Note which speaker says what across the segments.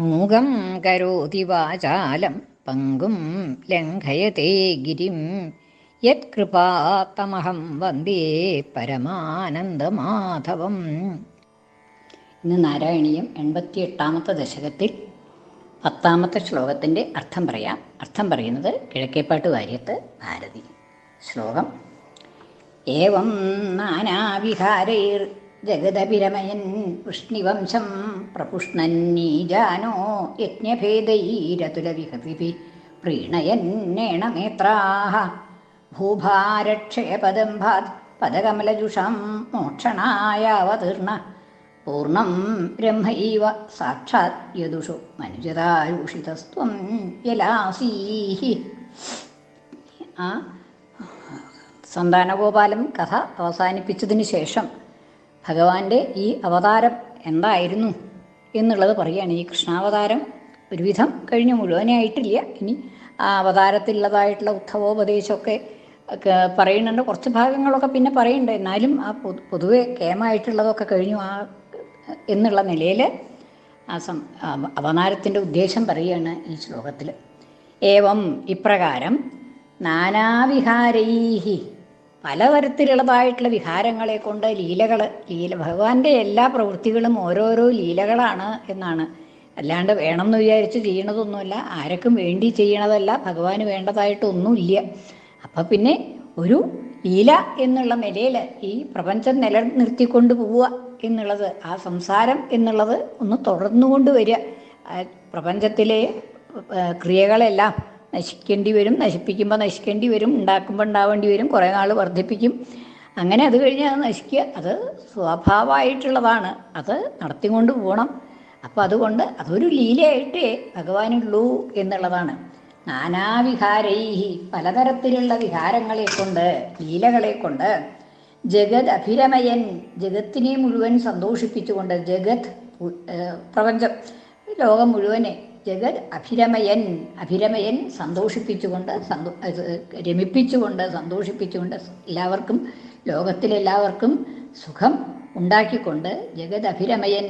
Speaker 1: മൂകം കരോതി വാചാലം പങ്കും ലംഘയത്തെ ഗിരിം. യത്കൃപാത്തമഹം വന്ദേ പരമാനന്ദമാധവം. ഇന്ന് നാരായണീയം എൺപത്തി എട്ടാമത്തെ ദശകത്തിൽ പത്താമത്തെ ശ്ലോകത്തിന്റെ അർത്ഥം പറയാം. അർത്ഥം പറയുന്നത് കിഴക്കേപ്പാട്ട് വാര്യത്ത് ഭാരതി. ശ്ലോകം ഏവം നാനാവിഹാരൈർ ജഗതപിരമയൻ വൃഷ്ണിവംശം പ്രപുഷ്ണന്നീജാനോ യജ്ഞഭേദൈരതുലവിഹൃതിഭി പ്രീണയന്നേണനേത്രാः ഭൂഭാരക്ഷേപദം ഭാത് പദകമലജുഷം മോക്ഷണായാവതീർണ. പൂർണം ബ്രഹ്മൈവ സാക്ഷാത് യദുഷു മനുജതാരൂഷിതസ്ത്വം യലാസീഹി ആ സന്താനഗോപാലം കഥ അവസാനിപ്പിച്ചതിന് ശേഷം ഭഗവാന്റെ ഈ അവതാരം എന്തായിരുന്നു? എന്നുള്ളത് പറയുകയാണ്. ഈ കൃഷ്ണാവതാരം ഒരുവിധം കഴിഞ്ഞു മുഴുവനായിട്ടില്ല ഇനി ആ അവതാരത്തിലുള്ളതായിട്ടുള്ള ഉദ്ധവോപദേശമൊക്കെ പറയുന്നുണ്ട്. കുറച്ച് ഭാഗങ്ങളൊക്കെ പിന്നെ പറയുന്നുണ്ട്. എന്നാലും ആ പൊതു പൊതുവെ കേമായിട്ടുള്ളതൊക്കെ കഴിഞ്ഞു. ആ എന്നുള്ള നിലയിൽ ആ സം അവതാരത്തിന്റെ ഉദ്ദേശം പറയുകയാണ് ഈ ശ്ലോകത്തിൽ. ഏവം ഇപ്രകാരം നാനാവിഹാരൈഹി പലതരത്തിലുള്ളതായിട്ടുള്ള വിഹാരങ്ങളെ കൊണ്ട് ലീലകൾ ലീല ഭഗവാന്റെ എല്ലാ പ്രവൃത്തികളും ഓരോരോ ലീലകളാണ് എന്നാണ്. അല്ലാണ്ട് വേണമെന്ന് വിചാരിച്ച് ചെയ്യണതൊന്നുമല്ല. ആരൊക്കും വേണ്ടി ചെയ്യണതല്ല. ഭഗവാന് വേണ്ടതായിട്ടൊന്നുമില്ല. അപ്പം പിന്നെ ഒരു ലീല എന്നുള്ള നിലയിൽ ഈ പ്രപഞ്ചം നിലനിർത്തിക്കൊണ്ട് പോവുക എന്നുള്ളത് ആ സംസാരം എന്നുള്ളത് ഒന്ന് തുടർന്നുകൊണ്ട് വരിക. പ്രപഞ്ചത്തിലെ ക്രിയകളെല്ലാം നശിക്കേണ്ടി വരും നശിപ്പിക്കുമ്പോൾ നശിക്കേണ്ടി വരും ഉണ്ടാക്കുമ്പോൾ ഉണ്ടാവേണ്ടി വരും കുറേ നാൾ വർദ്ധിപ്പിക്കും. അങ്ങനെ അത് കഴിഞ്ഞ് അത് നശിക്കുക. അത് സ്വാഭാവമായിട്ടുള്ളതാണ് അത് നടത്തിക്കൊണ്ട് പോകണം അപ്പോൾ അതുകൊണ്ട് അതൊരു ലീലയായിട്ടേ ഭഗവാനുള്ളൂ എന്നുള്ളതാണ്. നാനാവിഹാരൈഹി പലതരത്തിലുള്ള വിഹാരങ്ങളെ കൊണ്ട് ലീലകളെ കൊണ്ട് ജഗത് അഭിരമയൻ ജഗത്തിനെ മുഴുവൻ സന്തോഷിപ്പിച്ചുകൊണ്ട് ജഗത് പ്രപഞ്ചം ലോകം മുഴുവനെ ജഗത് അഭിരമയൻ. അഭിരമയൻ സന്തോഷിപ്പിച്ചുകൊണ്ട് സന്തോ രമിപ്പിച്ചുകൊണ്ട് സന്തോഷിപ്പിച്ചുകൊണ്ട് എല്ലാവർക്കും ലോകത്തിലെല്ലാവർക്കും സുഖം ഉണ്ടാക്കിക്കൊണ്ട് ജഗത് അഭിരമയൻ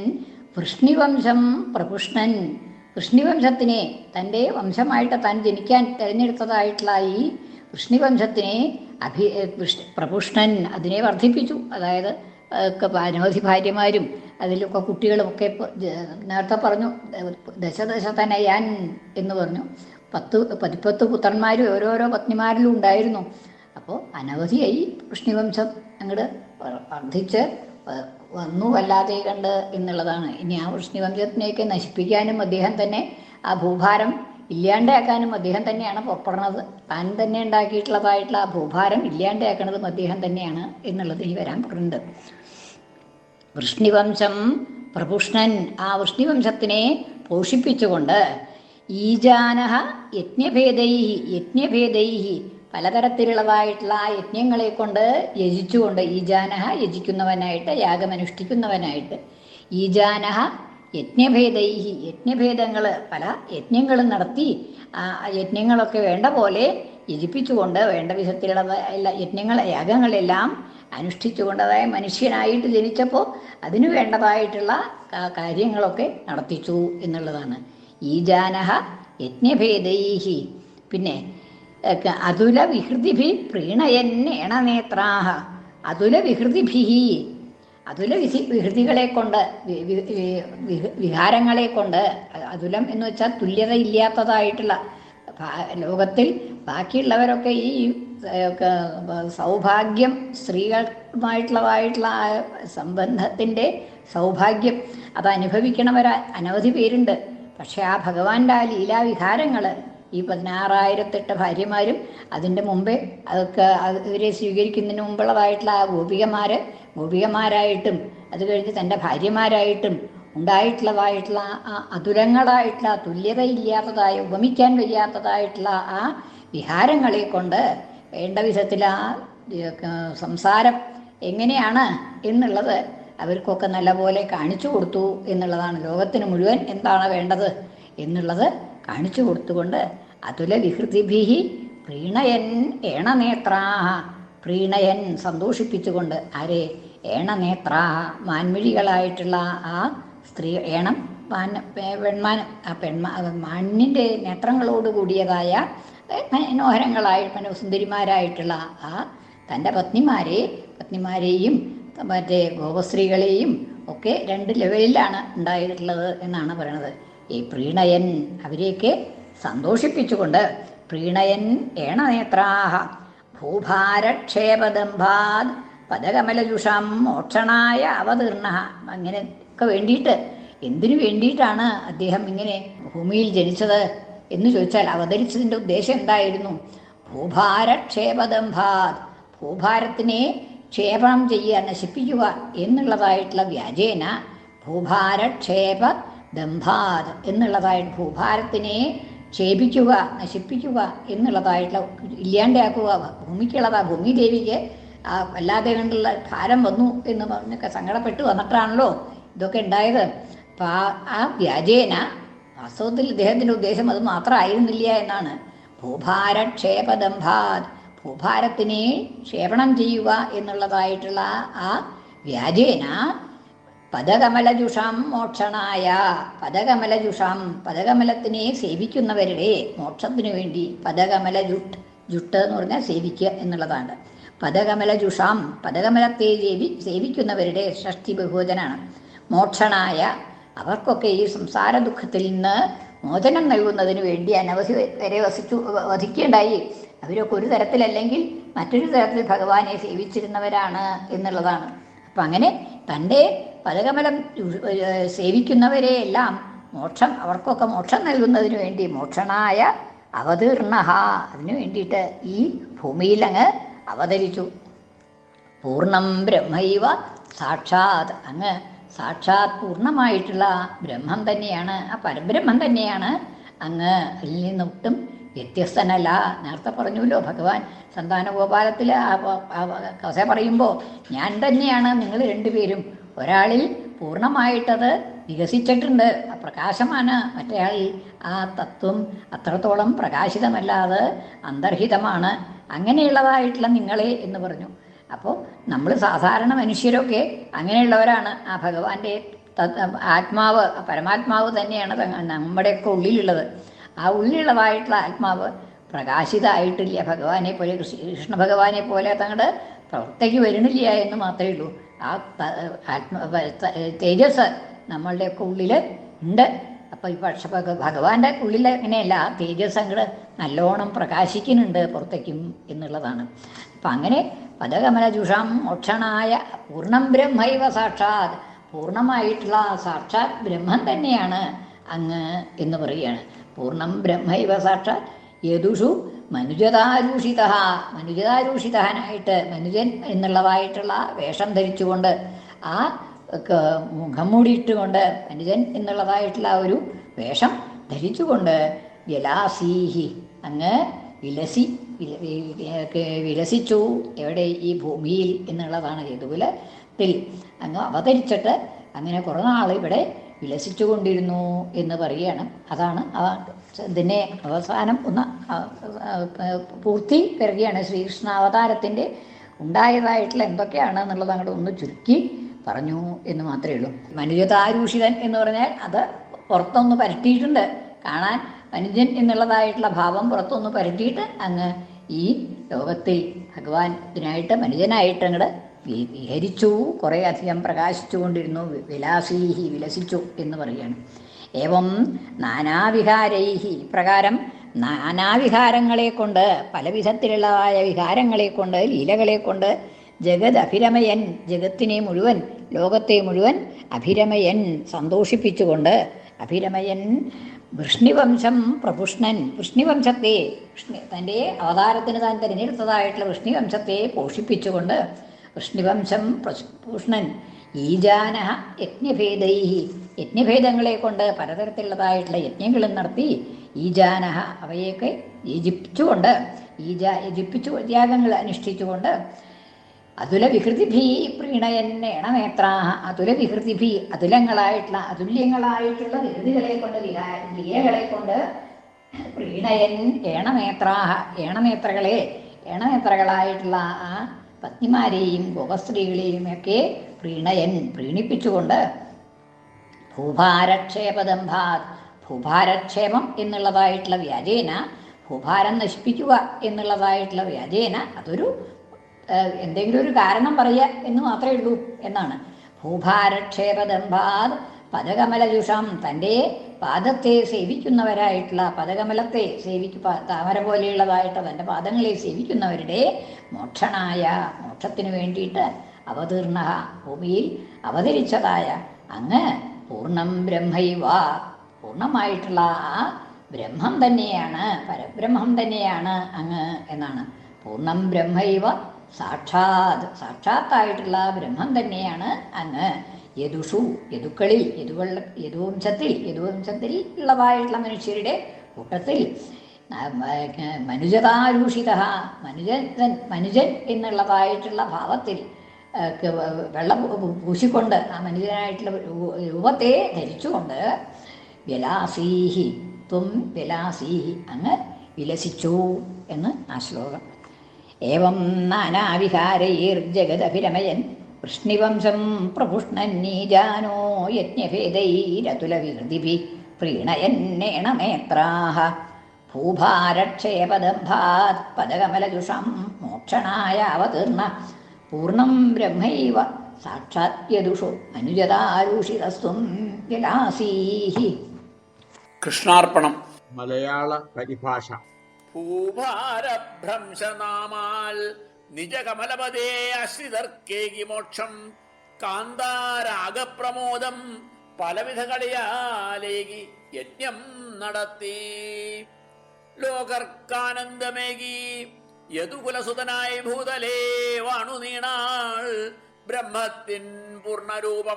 Speaker 1: വൃഷ്ണിവംശം പ്രപുഷ്ണൻ വൃഷ്ണിവംശത്തിനെ തന്റെ വംശമായിട്ട് താൻ ജനിക്കാൻ തിരഞ്ഞെടുത്തതായിട്ടുള്ള ഈ വൃഷ്ണിവംശത്തിനെ അഭി പ്രപുഷ്ണൻ അതിനെ വർദ്ധിപ്പിച്ചു. അതായത് അനവധി ഭാര്യമാരും അതിലൊക്കെ കുട്ടികളുമൊക്കെ നേരത്തെ പറഞ്ഞു ദശദശതന ഞാൻ എന്ന് പറഞ്ഞു. പത്ത് പതിപ്പത്ത് പുത്രന്മാരും ഓരോരോ പത്നിമാരിലും ഉണ്ടായിരുന്നു. അപ്പോൾ അനവധിയായി കൃഷ്ണിവംശം അങ്ങോട്ട് വർദ്ധിച്ച് വന്നു വല്ലാതെ കണ്ട് എന്നുള്ളതാണ്. ഇനി ആ വൃഷ്ണിവംശത്തിനെയൊക്കെ നശിപ്പിക്കാനും അദ്ദേഹം തന്നെ ആ ഭൂഭാരം ഇല്ലാണ്ടാക്കാനും അദ്ദേഹം തന്നെയാണ് പുറപ്പെടുന്നത്. താൻ തന്നെ ഉണ്ടാക്കിയിട്ടുള്ളതായിട്ടുള്ള ആ ഭൂഭാരം ഇല്ലാണ്ടാക്കുന്നതും അദ്ദേഹം തന്നെയാണ് എന്നുള്ളത് ഇനി വരാൻ പോകുന്നുണ്ട്. വൃഷ്ണിവംശം പ്രഭുഷ്ണൻ ആ വൃഷ്ണിവംശത്തിനെ പോഷിപ്പിച്ചുകൊണ്ട് ഈജാനഹ യജ്ഞഭേദൈഹി യജ്ഞഭേദൈഹി പലതരത്തിലുള്ളതായിട്ടുള്ള ആ യജ്ഞങ്ങളെ കൊണ്ട് യജിച്ചുകൊണ്ട് ഈജാനഹ യജിക്കുന്നവനായിട്ട് യാഗമനുഷ്ഠിക്കുന്നവനായിട്ട് ഈജാനഹ യജ്ഞഭേദൈഹി യജ്ഞഭേദങ്ങൾ പല യജ്ഞങ്ങളും നടത്തി യജ്ഞങ്ങളൊക്കെ വേണ്ട പോലെ യജിപ്പിച്ചുകൊണ്ട് വേണ്ട വിധത്തിലുള്ള യജ്ഞങ്ങൾ യാഗങ്ങളെല്ലാം അനുഷ്ഠിച്ചുകൊണ്ടതായ മനുഷ്യനായിട്ട് ജനിച്ചപ്പോൾ അതിനു വേണ്ടതായിട്ടുള്ള കാര്യങ്ങളൊക്കെ നടത്തിച്ചു എന്നുള്ളതാണ്. ഈ ജാനഹ യജ്ഞഭേദൈഹി. പിന്നെ അതുല വിഹൃതിഭി പ്രീണയൻ എണനേത്രാഹ അതുല വിഹൃതിഭി അതുല വിധി വിഹൃതികളെ കൊണ്ട് വിഹാരങ്ങളെ കൊണ്ട് അതുലം എന്ന് വെച്ചാൽ തുല്യത ഇല്ലാത്തതായിട്ടുള്ള ലോകത്തിൽ ബാക്കിയുള്ളവരൊക്കെ ഈ സൗഭാഗ്യം സ്ത്രീകളുമായിട്ടുള്ളതായിട്ടുള്ള ആ സംബന്ധത്തിന്റെ സൗഭാഗ്യം അത് അനുഭവിക്കണവർ അനവധി പേരുണ്ട്. പക്ഷേ ആ ഭഗവാന്റെ ആ ലീലാവിഹാരങ്ങൾ ഈ പതിനാറായിരത്തെട്ട് ഭാര്യമാരും അതിന്റെ മുമ്പേ അതൊക്കെ ഇവരെ സ്വീകരിക്കുന്നതിന് മുമ്പുള്ളതായിട്ടുള്ള ആ ഗോപികമാർ ഗോപികമാരായിട്ടും അത് കഴിഞ്ഞ് തന്റെ ഭാര്യമാരായിട്ടും ഉണ്ടായിട്ടുള്ളതായിട്ടുള്ള ആ അതുരങ്ങളായിട്ടുള്ള തുല്യതയില്ലാത്തതായ ഉപമിക്കാൻ വയ്യാത്തതായിട്ടുള്ള ആ വിഹാരങ്ങളെ കൊണ്ട് വേണ്ട വിധത്തിൽ ആ സംസാരം എങ്ങനെയാണ് എന്നുള്ളത് അവർക്കൊക്കെ നല്ലപോലെ കാണിച്ചു കൊടുത്തു എന്നുള്ളതാണ്. ലോകത്തിന് മുഴുവൻ എന്താണ് വേണ്ടത് എന്നുള്ളത് കാണിച്ചു കൊടുത്തുകൊണ്ട് അതുല വിഹൃതിഭിഹി പ്രീണയൻ ഏണനേത്രാഹ പ്രീണയൻ സന്തോഷിപ്പിച്ചുകൊണ്ട് ആരെ? ഏണനേത്രാഹ മാൻമിഴികളായിട്ടുള്ള ആ സ്ത്രീ ഏണം പെൺമാൻ ആ പെൺമാ മണ്ണിന്റെ നേത്രങ്ങളോട് കൂടിയതായ മനോഹരങ്ങളായ മനോസുന്ദരിമാരായിട്ടുള്ള ആ തന്റെ പത്നിമാരെ പത്നിമാരെയും മറ്റേ ഗോപസ്ത്രീകളെയും ഒക്കെ രണ്ട് ലെവലിലാണ് ഉണ്ടായിട്ടുള്ളത് എന്നാണ് പറയണത് ഈ പ്രീണയൻ അവരെയൊക്കെ സന്തോഷിപ്പിച്ചുകൊണ്ട് പ്രീണയൻ ഏണനേത്രാഹ ഭൂഭാരക്ഷേപദംഭാത് പദകമലജുഷാം മോക്ഷണായ അവതീർണ. അങ്ങനെ ഒക്കെ വേണ്ടിയിട്ട് എന്തിനു വേണ്ടിയിട്ടാണ് അദ്ദേഹം ഇങ്ങനെ ഭൂമിയിൽ ജനിച്ചത് എന്ന് ചോദിച്ചാൽ അവതരിച്ചതിന്റെ ഉദ്ദേശം എന്തായിരുന്നു? ഭൂഭാരക്ഷേപദംഭാത് ഭൂഭാരത്തിനെ ക്ഷേപണം ചെയ്യുക നശിപ്പിക്കുക എന്നുള്ളതായിട്ടുള്ള വ്യാജേന ഭൂഭാരക്ഷേപ ദംഭാത് എന്നുള്ളതായിട്ട് ഭൂഭാരത്തിനെ ക്ഷേപിക്കുക നശിപ്പിക്കുക എന്നുള്ളതായിട്ടുള്ള ഇല്ലാണ്ടാക്കുക ഭൂമിക്കുള്ളതാ ഭൂമി ദേവിക്ക് ആ വല്ലാതെ കണ്ടുള്ള ഭാരം വന്നു എന്ന് പറഞ്ഞൊക്കെ സങ്കടപ്പെട്ടു വന്നിട്ടാണല്ലോ ഇതൊക്കെ ഉണ്ടായത്. അപ്പം ആ ആ വ്യാജേന വാസ്തവത്തിൽ ഇദ്ദേഹത്തിന്റെ ഉദ്ദേശം അത് മാത്രമായിരുന്നില്ല എന്നാണ്. ഭൂഭാരക്ഷേപദംഭാത് ഭൂഭാരത്തിനെ ക്ഷേപണം ചെയ്യുക എന്നുള്ളതായിട്ടുള്ള ആ വ്യാജേന പദകമലജുഷാം മോക്ഷണായ. പദകമലജുഷാം പദകമലത്തിനെ സേവിക്കുന്നവരുടെ മോക്ഷത്തിനു വേണ്ടി പദകമല ജുട്ട് ജുട്ട് എന്ന് പറഞ്ഞാൽ സേവിക്കുക എന്നുള്ളതാണ്. പദകമലജുഷാം പദകമലത്തെ സേവി സേവിക്കുന്നവരുടെ ഷഷ്ടി ബഹുവചനാണ്. മോക്ഷണായ അവർക്കൊക്കെ ഈ സംസാര ദുഃഖത്തിൽ നിന്ന് മോചനം നൽകുന്നതിന് വേണ്ടി അനവധി വരെ വസിച്ചു വധിക്കേണ്ടായി അവരൊക്കെ ഒരു തരത്തിലല്ലെങ്കിൽ മറ്റൊരു തരത്തിൽ ഭഗവാനെ സേവിച്ചിരുന്നവരാണ് എന്നുള്ളതാണ്. അപ്പം അങ്ങനെ തന്റെ പദകമലം ഏഹ്, സേവിക്കുന്നവരെ എല്ലാം മോക്ഷം അവർക്കൊക്കെ മോക്ഷം നൽകുന്നതിന് വേണ്ടി മോക്ഷണായ അവതീർണ അതിനു വേണ്ടിയിട്ട് ഈ ഭൂമിയിൽ അങ്ങ് അവതരിച്ചു. പൂർണം ബ്രഹ്മൈവ സാക്ഷാത്. അങ്ങ് സാക്ഷാത് പൂർണമായിട്ടുള്ള ബ്രഹ്മം തന്നെയാണ് ആ പരബ്രഹ്മം തന്നെയാണ് അങ്ങ് അതിൽ നിന്നൊട്ടും വ്യത്യസ്തനല്ല. നേരത്തെ പറഞ്ഞല്ലോ ഭഗവാൻ സന്താനഗോപാലത്തിൽ കഥ പറയുമ്പോൾ ഞാൻ തന്നെയാണ് നിങ്ങൾ രണ്ടുപേരും. ഒരാളിൽ പൂർണമായിട്ടത് വികസിച്ചിട്ടുണ്ട്. പ്രകാശമാണ് മറ്റേയാളിൽ ആ തത്വം അത്രത്തോളം പ്രകാശിതമല്ലാതെ അന്തർഹിതമാണ്. അങ്ങനെയുള്ളതായിട്ടുള്ള നിങ്ങളെ എന്ന് പറഞ്ഞു. അപ്പോൾ നമ്മൾ സാധാരണ മനുഷ്യരൊക്കെ അങ്ങനെയുള്ളവരാണ്. ആ ഭഗവാന്റെ ആത്മാവ് പരമാത്മാവ് തന്നെയാണ് നമ്മുടെയൊക്കെ ഉള്ളിലുള്ളത്. ആ ഉള്ളിളവായിട്ടുള്ള ആത്മാവ് പ്രകാശിതമായിട്ടില്ല ഭഗവാനെ പോലെ കൃഷ്ണ ഭഗവാനെ പോലെ തങ്ങളുടെ പ്രവർത്തിക്ക് വരുന്നില്ല എന്ന് മാത്രമേ ഉള്ളൂ. ആ ആത്മ തേജസ് നമ്മളുടെയൊക്കെ ഉള്ളിൽ ഉണ്ട്. അപ്പോൾ ഈ പക്ഷെ ഭഗ- ഭഗവാന്റെ ഉള്ളിൽ അങ്ങനെയല്ല ആ തേജസ് അങ്ങോട്ട് നല്ലോണം പ്രകാശിക്കുന്നുണ്ട് പുറത്തേക്കും എന്നുള്ളതാണ്. അപ്പം അങ്ങനെ പദകമലജുഷാം മോക്ഷണായ പൂർണം ബ്രഹ്മൈവ സാക്ഷാത്. പൂർണമായിട്ടുള്ള സാക്ഷാത് ബ്രഹ്മം തന്നെയാണ് അങ്ങ് എന്ന് പറയുകയാണ്. പൂർണം ബ്രഹ്മൈവ സാക്ഷാൽ യദുഷു മനുജതാരൂഷിത. മനുജതാരൂഷിതനായിട്ട് മനുജൻ എന്നുള്ളതായിട്ടുള്ള വേഷം ധരിച്ചുകൊണ്ട് ആ മുഖം മൂടിയിട്ടുകൊണ്ട് മനുജൻ എന്നുള്ളതായിട്ടുള്ള ഒരു വേഷം ധരിച്ചുകൊണ്ട് ജലാസീഹി അങ്ങ് വിലസി വിലസിച്ചു. എവിടെ ഈ ഭൂമിയിൽ എന്നുള്ളതാണ് യദുകുലത്തിൽ. അങ്ങ് അവതരിച്ചിട്ട് അങ്ങനെ കുറേ നാൾ ഇവിടെ വിലസിച്ചു കൊണ്ടിരുന്നു എന്ന് പറയുകയാണ്. അതാണ് ഇതിനെ അവസാനം ഒന്ന് പൂർത്തി വരികയാണ് ശ്രീകൃഷ്ണ അവതാരത്തിന്റെ ഉണ്ടായതായിട്ടുള്ള എന്തൊക്കെയാണ് എന്നുള്ളത് അങ്ങോട്ട് ഒന്ന് ചുരുക്കി പറഞ്ഞു എന്ന് മാത്രമേ ഉള്ളൂ. മനുജതാരൂഷിതൻ എന്ന് പറഞ്ഞാൽ അത് പുറത്തൊന്ന് പരട്ടിയിട്ടുണ്ട് കാണാൻ മനുജൻ എന്നുള്ളതായിട്ടുള്ള ഭാവം പുറത്തൊന്ന് പരട്ടിയിട്ട് അങ്ങ് ഈ ലോകത്തിൽ ഭഗവാൻ ഇതിനായിട്ട് മനുജനായിട്ട് അങ്ങോട്ട് വിഹരിച്ചു കുറേ അധികം പ്രകാശിച്ചു കൊണ്ടിരുന്നു വി- വിലാസീഹി വിലസിച്ചു എന്ന് പറയുകയാണ്. ഏവം നാനാവിഹാരൈഹി ഇപ്രകാരം നാനാവിഹാരങ്ങളെ കൊണ്ട് പല വിധത്തിലുള്ളതായ വിഹാരങ്ങളെ കൊണ്ട് ലീലകളെ കൊണ്ട് ജഗത് അഭിരമയൻ ജഗത്തിനെ മുഴുവൻ ലോകത്തെ മുഴുവൻ അഭിരമയൻ സന്തോഷിപ്പിച്ചുകൊണ്ട് അഭിരമയൻ വൃഷ്ണിവംശം പ്രപുഷ്ണൻ വൃഷ്ണിവംശത്തെ തന്റെ അവതാരത്തിന് താൻ തിരഞ്ഞെടുത്തതായിട്ടുള്ള വൃഷ്ണിവംശത്തെ പോഷിപ്പിച്ചുകൊണ്ട് വൃഷ്ണിവംശം പൂഷ്ണൻ. ഈജാന യജ്ഞഭേദൈ. യജ്ഞഭേദങ്ങളെ കൊണ്ട് പലതരത്തിലുള്ളതായിട്ടുള്ള യജ്ഞങ്ങളും നടത്തി ഈജാനഹ അവയൊക്കെ യജിപ്പിച്ചുകൊണ്ട് ഈജ യജിപ്പിച്ചു ത്യാഗങ്ങൾ അനുഷ്ഠിച്ചുകൊണ്ട് അതുല വികൃതിഭി പ്രീണയൻ എണനേത്രാഹ അതുല വികൃതിഭി അതുലങ്ങളായിട്ടുള്ള അതുല്യങ്ങളായിട്ടുള്ള വികൃതികളെ കൊണ്ട് ലീലകളെ കൊണ്ട് പ്രീണയൻ ഏണനേത്രാഹ ഏണനേത്രകളെ ഏണനേത്രകളായിട്ടുള്ള ആ പത്നിമാരെയും ഗോപസ്ത്രീകളെയും ഒക്കെ പ്രീണയൻ പ്രീണിപ്പിച്ചുകൊണ്ട് ഭൂഭാരക്ഷേപദം ഭൂഭാരക്ഷേപദംഭാത് ഭൂഭാരക്ഷേമം എന്നുള്ളതായിട്ടുള്ള വ്യാജേന ഭൂഭാരം നശിപ്പിക്കുക എന്നുള്ളതായിട്ടുള്ള വ്യാജേന അതൊരു എന്തെങ്കിലും ഒരു കാരണം പറയുക എന്ന് മാത്രമേ ഉള്ളൂ എന്നാണ്. ഭൂഭാരക്ഷേപദംഭാത് പദകമലജുഷം തന്റെ പാദത്തെ സേവിക്കുന്നവരായിട്ടുള്ള പദകമലത്തെ സേവിക്കു താമര പോലെയുള്ളതായിട്ട് തന്റെ പാദങ്ങളെ സേവിക്കുന്നവരുടെ മോക്ഷണായ മോക്ഷത്തിന് വേണ്ടിയിട്ട് അവതീർണ ഭൂമിയിൽ അവതരിച്ചതായ അങ്ങ് പൂർണം ബ്രഹ്മൈവ. പൂർണമായിട്ടുള്ള ആ ബ്രഹ്മം തന്നെയാണ് പരബ്രഹ്മം തന്നെയാണ് അങ്ങ് എന്നാണ്. പൂർണം ബ്രഹ്മൈവ സാക്ഷാത് സാക്ഷാത്തായിട്ടുള്ള ബ്രഹ്മം തന്നെയാണ് അങ്ങ്. യദുഷു യദുക്കളിൽ യദുവൾ യദുവംശത്തിൽ യദുവംശത്തിൽ ഉള്ളതായിട്ടുള്ള മനുഷ്യരുടെ കൂട്ടത്തിൽ മനുജതാരൂഷിത മനുജൻ മനുജൻ എന്നുള്ളതായിട്ടുള്ള ഭാവത്തിൽ വെള്ളം പൂശിക്കൊണ്ട് ആ മനുജനായിട്ടുള്ള രൂപത്തെ ധരിച്ചുകൊണ്ട് വിലാസീഹി ത്വം വിലാസീഹി അങ്ങ് വിലസിച്ചു എന്ന് ആ ശ്ലോകം. ഏവം നാനാവിഹാരൈർജഗദഭിരമയൻ വൃഷ്ണിവംശം പ്രപുഷ്ണന്നീജാനോ യജ്ഞഭേദൈരതുലവിഹൃതിഭി പ്രീണയന്നേണമേത്രാഹ. ഭൂഭാരക്ഷേപദംഭാത് പദകമലജുഷം മോക്ഷണായ അവതീർണ പൂർണം ബ്രഹ്മൈവ സാക്ഷാത്യദുഷു യദുഷു അനുജതാരൂഷിതസ്ത്വം വിലാസീഹി
Speaker 2: കൃഷ്ണാർപ്പണം.
Speaker 3: മലയാള പരിഭാഷ.
Speaker 2: ഭൂഭാരഭ്രംശനാമാൽ നിജകമലപദേ അശ്രിതർക്കേകി മോക്ഷം. കാന്താരാഗപ്രമോദം പലവിധ കളിയാലേകി യജ്ഞം നടത്തി. ലോകർക്കാനന്ദമേകി. യതുകുലസുതനായി ഭൂതലേ വാണു നീണാൾ. ബ്രഹ്മത്തിൻ പൂർണരൂപം.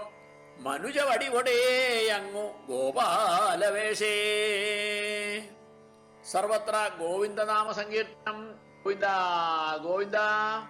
Speaker 2: മനുജവടിവൊടേ അങ്ങു ഗോപാലവേഷേ. സർവത്ര ഗോവിന്ദനാമ സങ്കീർത്തനം Cuidado, cuidado.